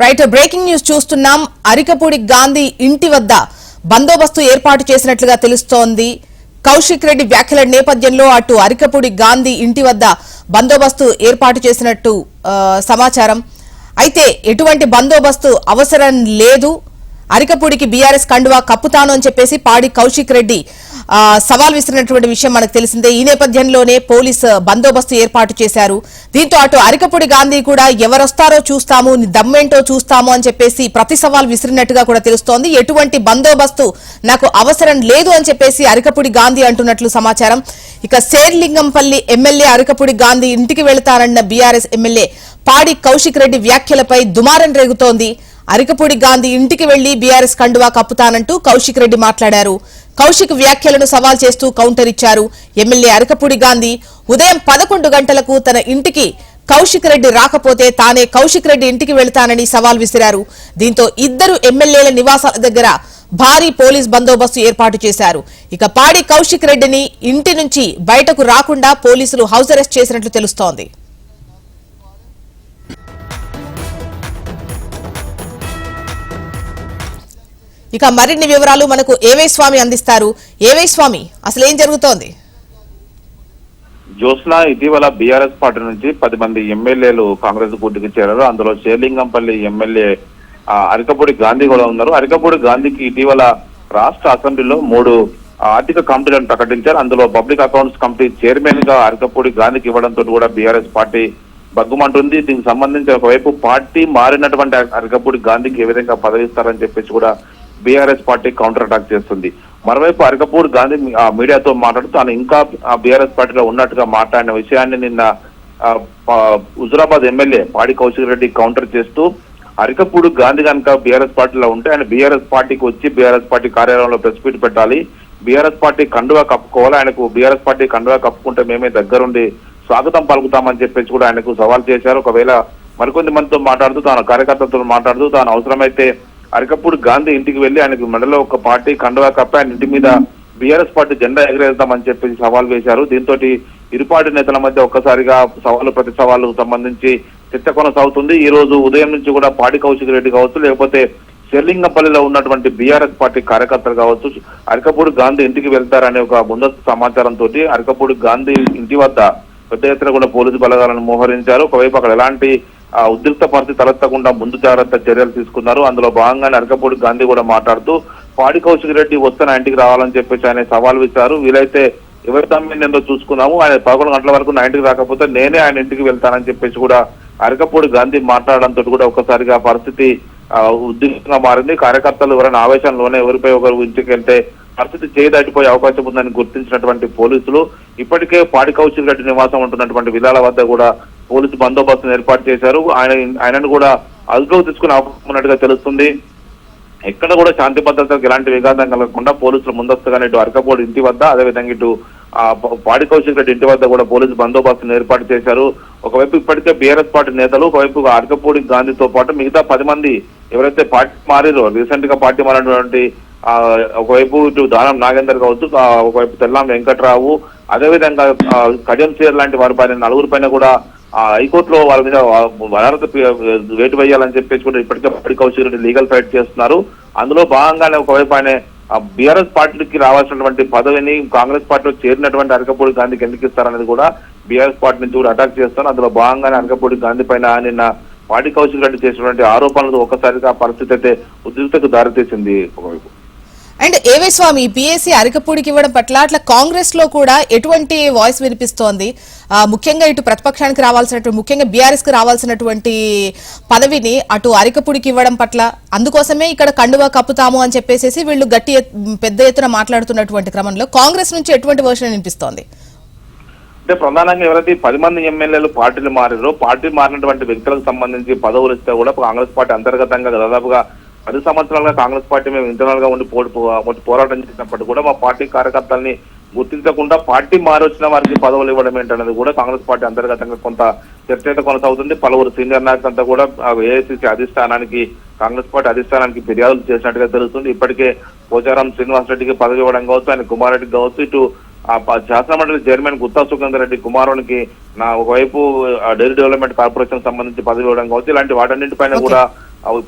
Right breaking news చూస్తున్నాం. అరికపూడి గాంధీ ఇంటి వద్ద బందోబస్తు ఏర్పాటు చేసినట్లుగా తెలుస్తోంది. కౌశిక్ రెడ్డి వ్యాఖ్యల నేపథ్యంలో అటు అరికపూడి గాంధీ ఇంటి వద్ద బందోబస్తు ఏర్పాటు చేసినట్టు సమాచారం. అయితే ఎటువంటి బందోబస్తు అవసరం లేదు. అరికపూడికి బీఆర్ఎస్ కండువా కప్పుతాను అని చెప్పేసి పాడి కౌశిక్ రెడ్డి సవాల్ విసిరినటువంటి విషయం మనకు తెలిసిందే. ఈ నేపథ్యంలోనే పోలీస్ బందోబస్తు ఏర్పాటు చేశారు. దీంతో అటు అరికపూడి గాంధీ కూడా ఎవరొస్తారో చూస్తాము నీ దమ్మేంటో చూస్తాము అని చెప్పేసి ప్రతి సవాల్ విసిరినట్టుగా కూడా తెలుస్తోంది. ఎటువంటి బందోబస్తు నాకు అవసరం లేదు అని చెప్పేసి అరికపూడి గాంధీ అంటున్నట్లు సమాచారం. ఇక శేర్లింగంపల్లి ఎమ్మెల్యే అరికపూడి గాంధీ ఇంటికి వెళతానన్న బీఆర్ఎస్ ఎమ్మెల్యే పాడి కౌశిక్ రెడ్డి వ్యాఖ్యలపై దుమారం రేగుతోంది. అరికపూడి గాంధీ ఇంటికి వెళ్ళి బీఆర్ఎస్ కండువా కప్పుతానంటూ కౌశిక్ రెడ్డి మాట్లాడారు. కౌశిక్ వ్యాఖ్యలను సవాల్ చేస్తూ కౌంటర్ ఇచ్చారు. ఎమ్మెల్యే అరకపూడి గాంధీ ఉదయం పదకొండు గంటలకు తన ఇంటికి కౌశిక్ రెడ్డి రాకపోతే తానే కౌశిక్ రెడ్డి ఇంటికి వెళ్తానని సవాల్ విసిరారు. దీంతో ఇద్దరు ఎమ్మెల్యేల నివాసాల దగ్గర భారీ పోలీస్ బందోబస్తు ఏర్పాటు చేశారు. ఇక పాడి కౌశిక్ రెడ్డిని ఇంటి నుంచి బయటకు రాకుండా పోలీసులు హౌస్ అరెస్ట్ చేసినట్లు తెలుస్తోంది. ఇక మరిన్ని వివరాలు మనకు ఏవై స్వామి అందిస్తారు. ఏవై స్వామి అసలు ఏం జరుగుతోంది? జ్యోత్స్న ఇటీవల బీఆర్ఎస్ పార్టీ నుంచి పది మంది ఎమ్మెల్యేలు కాంగ్రెస్ కూటికి చేరారు. అందులో చేర్లింగంపల్లి ఎమ్మెల్యే అరికపూడి గాంధీ కూడా ఉన్నారు. అరికపూడి గాంధీకి ఇటీవల రాష్ట్ర అసెంబ్లీలో మూడు ఆర్థిక కమిటీలను ప్రకటించారు. అందులో పబ్లిక్ అకౌంట్స్ కమిటీ చైర్మన్గా అరికపూడి గాంధీకి ఇవ్వడంతో కూడా బీఆర్ఎస్ పార్టీ బగ్గుమంటుంది. దీనికి సంబంధించి ఒకవైపు పార్టీ మారినటువంటి అరికపూడి గాంధీకి ఏ విధంగా పదవిస్తారని చెప్పేసి కూడా బీఆర్ఎస్ పార్టీ కౌంటర్ అటాక్ చేస్తుంది. మరోవైపు అరకపూర్ గాంధీ మీడియాతో మాట్లాడుతూ తాను ఇంకా బీఆర్ఎస్ పార్టీలో ఉన్నట్టుగా మాట్లాడిన విషయాన్ని నిన్న హుజురాబాద్ ఎమ్మెల్యే పాడి కౌశిక్ రెడ్డి కౌంటర్ చేస్తూ అరికపూడి గాంధీ కనుక బీఆర్ఎస్ పార్టీలో ఉంటే ఆయన బీఆర్ఎస్ పార్టీకి వచ్చి బీఆర్ఎస్ పార్టీ కార్యాలయంలో ప్రెస్ మీట్ పెట్టాలి. బీఆర్ఎస్ పార్టీ కండువా కప్పుకోవాలి. ఆయనకు బీఆర్ఎస్ పార్టీ కండువా కప్పుకుంటే మేమే దగ్గరుండి స్వాగతం పలుకుతామని చెప్పేసి కూడా ఆయనకు సవాల్ చేశారు. ఒకవేళ మరికొంది మందితో మాట్లాడుతూ తాను కార్యకర్తలతో మాట్లాడుతూ తాను అవసరమైతే అరకప్పుడు గాంధీ ఇంటికి వెళ్ళి ఆయనకు మెడలో ఒక పార్టీ కండవా కప్ప ఆయన ఇంటి మీద బీఆర్ఎస్ పార్టీ జెండా ఎగరేద్దామని చెప్పి సవాల్ వేశారు. దీంతో ఇరుపాటి నేతల మధ్య ఒక్కసారిగా సవాలు ప్రతి సవాలు సంబంధించి చిత్త కొనసాగుతుంది. ఈ రోజు ఉదయం నుంచి కూడా పాడి కౌశిక్ రెడ్డి కావచ్చు లేకపోతే శెర్లింగపల్లిలో ఉన్నటువంటి బీఆర్ఎస్ పార్టీ కార్యకర్తలు కావచ్చు అరకపూడి గాంధీ ఇంటికి వెళ్తారనే ఒక ముందస్తు సమాచారంతో అరకపూడి గాంధీ ఇంటి వద్ద పెద్ద ఎత్తున కూడా పోలీసు బలగాలను మోహరించారు. ఒకవైపు అక్కడ ఎలాంటి ఆ, ఉద్రిక్త పరిస్థితి తలెత్తకుండా ముందు జాగ్రత్త చర్యలు తీసుకున్నారు. అందులో భాగంగానే అరకపూడి గాంధీ కూడా మాట్లాడుతూ పాడి కౌశిక్ రెడ్డి వస్తే నా ఇంటికి రావాలని చెప్పేసి ఆయన సవాల్ విసిరారు. వీలైతే ఎవరి నేను చూసుకున్నాము. ఆయన పదకొండు గంటల వరకు నా ఇంటికి రాకపోతే నేనే ఆయన ఇంటికి వెళ్తానని చెప్పేసి కూడా అరకపూడి గాంధీ మాట్లాడడంతో కూడా ఒక్కసారిగా పరిస్థితి ఆ, ఉద్రిక్తంగా మారింది. కార్యకర్తలు ఎవరైనా ఆవేశంలోనే ఎవరిపై ఒకరు ఇంటికి వెళ్తే పరిస్థితి చేయదాటిపోయే అవకాశం ఉందని గుర్తించినటువంటి పోలీసులు. ఇప్పటికే పాడి కౌశిక్ రెడ్డి నివాసం ఉంటున్నటువంటి విలాల వద్ద కూడా పోలీసు బందోబస్తును ఏర్పాటు చేశారు. ఆయన ఆయనను కూడా అదుపులోకి తీసుకుని అవకాశం ఉన్నట్టుగా తెలుస్తుంది. ఎక్కడ కూడా శాంతి భద్రతలకు ఎలాంటి విఘాతం కలగకుండా పోలీసులు ముందస్తుగానే ఇటు అరకపోడు ఇంటి వద్ద అదేవిధంగా ఇటు ఆ, పాడి కౌశిక్ రెడ్డి ఇంటి వద్ద కూడా పోలీసు బందోబస్తును ఏర్పాటు చేశారు. ఒకవైపు ఇప్పటికే బీఆర్ఎస్ పార్టీ నేతలు ఒకవైపు అరకపూడి గాంధీతో పాటు మిగతా పది మంది ఎవరైతే పార్టీ మారిరో రీసెంట్గా పార్టీ మారినటువంటి ఆ, ఒకవైపు ఇటు దానం నాగేందర్ కావచ్చు ఒకవైపు తెల్లాం వెంకట్రావు అదేవిధంగా ఆ, కడియం చీర్ లాంటి వారి పైన నలుగురి పైన కూడా ఆ హైకోర్టులో వాళ్ళ మీద వనరత వేటు వేయాలని చెప్పేసి కూడా ఇప్పటికే పాడి కౌశిక్ రెడ్డి లీగల్ ఫైట్ చేస్తున్నారు. అందులో భాగంగానే ఒకవైపు ఆయన బీఆర్ఎస్ పార్టీకి రావాల్సినటువంటి పదవిని కాంగ్రెస్ పార్టీలో చేరినటువంటి అరకపూడి గాంధీకి ఎందుకు ఇస్తారనేది కూడా బీఆర్ఎస్ పార్టీ నుంచి కూడా అటాక్ చేస్తారు. అందులో భాగంగానే అరకపూడి గాంధీ పైన నిన్న పాడి కౌశిక్ రెడ్డి చేసినటువంటి ఆరోపణలు ఒక్కసారిగా పరిస్థితి అయితే ఉద్రిక్తకు దారితీసింది ఒకవైపు. అండ్ ఏవై స్వామి పిఎస్సి అరికపూడికి ఇవ్వడం పట్ల అట్లా కాంగ్రెస్లో కూడా ఎటువంటి వాయిస్ వినిపిస్తోంది? ముఖ్యంగా ఇటు ప్రతిపక్షానికి రావాల్సినటువంటి ముఖ్యంగా బీఆర్ఎస్కి రావాల్సినటువంటి పదవిని అటు అరికపూడికి ఇవ్వడం పట్ల అందుకోసమే ఇక్కడ కండువా కప్పుతాము అని చెప్పేసి వీళ్ళు గట్టి పెద్ద ఎత్తున మాట్లాడుతున్నటువంటి క్రమంలో కాంగ్రెస్ నుంచి ఎటువంటి వర్షన్ వినిపిస్తోంది? అంటే ప్రధానంగా ఎవరైతే పది మంది ఎమ్మెల్యేలు పార్టీలు మారారో పార్టీ మారినటువంటి వ్యక్తులకు సంబంధించి పదవులు ఇస్తే కూడా కాంగ్రెస్ పార్టీ అంతర్గతంగా దాదాపుగా పది సంవత్సరాలుగా కాంగ్రెస్ పార్టీ మేము ఇంటర్నల్గా ఉండి పోటీ పోరాటం చేసినప్పటికీ కూడా మా పార్టీ కార్యకర్తల్ని గుర్తించకుండా పార్టీ మారి వచ్చిన వారికి పదవులు ఇవ్వడం ఏంటనేది కూడా కాంగ్రెస్ పార్టీ అంతర్గతంగా కొంత చర్చ అయితే కొనసాగుతుంది పలువురు సీనియర్ నాయకులంతా కూడా ఏఐసిసి అధిష్టానానికి కాంగ్రెస్ పార్టీ అధిష్టానానికి ఫిర్యాదులు చేసినట్టుగా తెలుస్తుంది ఇప్పటికే పోచారం శ్రీనివాస్ రెడ్డికి పదవి ఇవ్వడం కావచ్చు ఆయన కుమార్ రెడ్డికి కావచ్చు ఇటు శాసనమండలి చైర్మన్ గుత్తా సుఖేందర్ రెడ్డి కుమారునికి నా ఒకవైపు డైరీ డెవలప్మెంట్ కార్పొరేషన్ సంబంధించి పదవి ఇవ్వడం కావచ్చు ఇలాంటి వాటన్నింటిపైన. కూడా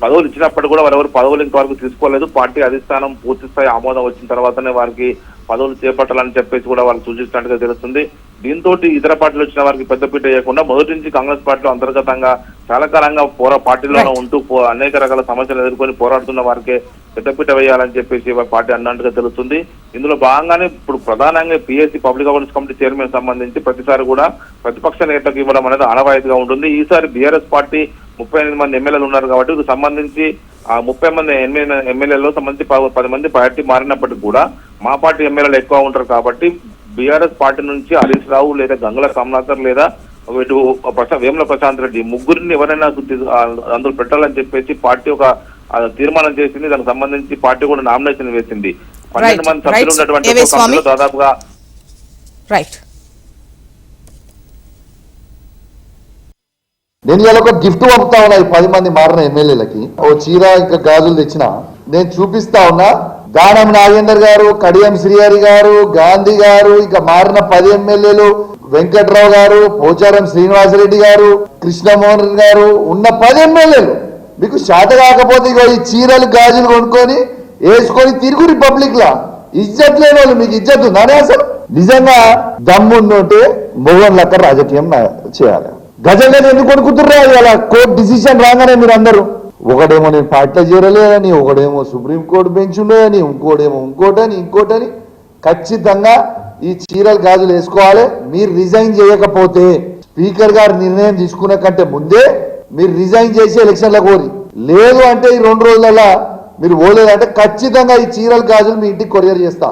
పదవులు ఇచ్చినప్పటికీ కూడా వారెవరు పదవులు ఇంతవరకు తీసుకోలేదు. పార్టీ అధిష్టానం పూర్తి స్థాయి ఆమోదం వచ్చిన తర్వాతనే వారికి పదవులు చేపట్టాలని చెప్పేసి కూడా వాళ్ళు సూచిస్తున్నట్టుగా తెలుస్తుంది. దీంతో ఇతర పార్టీలు వచ్చిన వారికి పెద్దపీట వేయకుండా మొదటి నుంచి కాంగ్రెస్ పార్టీలో అంతర్గతంగా చాలా కాలంగా పోరా పార్టీలోనే. ఉంటూ అనేక రకాల సమస్యలు ఎదుర్కొని పోరాడుతున్న వారికి పెద్దపీట వేయాలని చెప్పేసి పార్టీ అన్నట్టుగా తెలుస్తుంది ఇందులో భాగంగానే ఇప్పుడు ప్రధానంగా PSC public accounts committee chairman సంబంధించి ప్రతిసారి కూడా ప్రతిపక్ష నేతకు ఇవ్వడం అనేది ఆనవాయితీగా ఉంటుంది ఈసారి బీఆర్ఎస్ పార్టీ ముప్పై ఎనిమిది మంది ఎమ్మెల్యేలు ఉన్నారు కాబట్టి దీనికి సంబంధించి ఆ ముప్పై మంది ఎమ్మెల్యే ఎమ్మెల్యేలో సంబంధించి పది మంది పార్టీ మారినప్పటికీ కూడా మా పార్టీ ఎమ్మెల్యేలు ఎక్కువ ఉంటారు కాబట్టి బీఆర్ఎస్ పార్టీ నుంచి హరీష్ రావు లేదా గంగుల కమలాకర్ లేదా ఇటు వేముల ప్రశాంత్ రెడ్డి ముగ్గురిని ఎవరైనా అందులో పెట్టాలని చెప్పేసి పార్టీ ఒక తీర్మానం చేసింది. దానికి సంబంధించి పార్టీ కూడా నామినేషన్ వేసింది. పన్నెండు మంది సభ్యులు. ఉన్నటువంటి దాదాపుగా రైట్ నేను ఇలా ఒక గిఫ్ట్ పంపుతా ఉన్నా ఈ పది మంది మారిన ఎమ్మెల్యేలకి. ఓ చీర ఇంకా గాజులు తెచ్చిన. నేను చూపిస్తా ఉన్నా. గానం నాగేందర్ గారు కడియం శ్రీహరి గారు గాంధీ గారు ఇంకా మారిన పది ఎమ్మెల్యేలు వెంకట్రావు గారు పోచారం శ్రీనివాసరెడ్డి గారు కృష్ణమోహన్ గారు ఉన్న పది ఎమ్మెల్యేలు. మీకు శాత కాకపోతే ఇక ఈ చీరలు గాజులు కొనుక్కొని వేసుకొని తిరుగు రిపబ్లిక్ లా ఇజ్జత్ లేని వాళ్ళు మీకు ఇజ్జత్ ఉందానే అసలు. నిజంగా దమ్ముందంటే మొగన్ లెక్క రాజకీయం చేయాలి. గజంగా ఎందుకు కొనుక్కుతుర్రా ఇవాళ కోర్టు డిసిషన్ రాగానే మీరు అందరూ ఒకడేమో నేను పార్టీలో చేరలేదని ఒకడేమో సుప్రీం కోర్టు బెంచ్ ఉండేదని ఇంకోటేమో ఇంకోటని ఇంకోటని ఖచ్చితంగా ఈ చీరలు గాజులు వేసుకోవాలి. మీరు రిజైన్ చేయకపోతే స్పీకర్ గారు నిర్ణయం తీసుకునే కంటే ముందే మీరు రిజైన్ చేసి ఎలక్షన్లకు కోరి లేదు అంటే ఈ రెండు రోజులలో మీరు పోలేదంటే ఖచ్చితంగా ఈ చీరలు గాజులు మీ ఇంటికి కొరియర్ చేస్తా.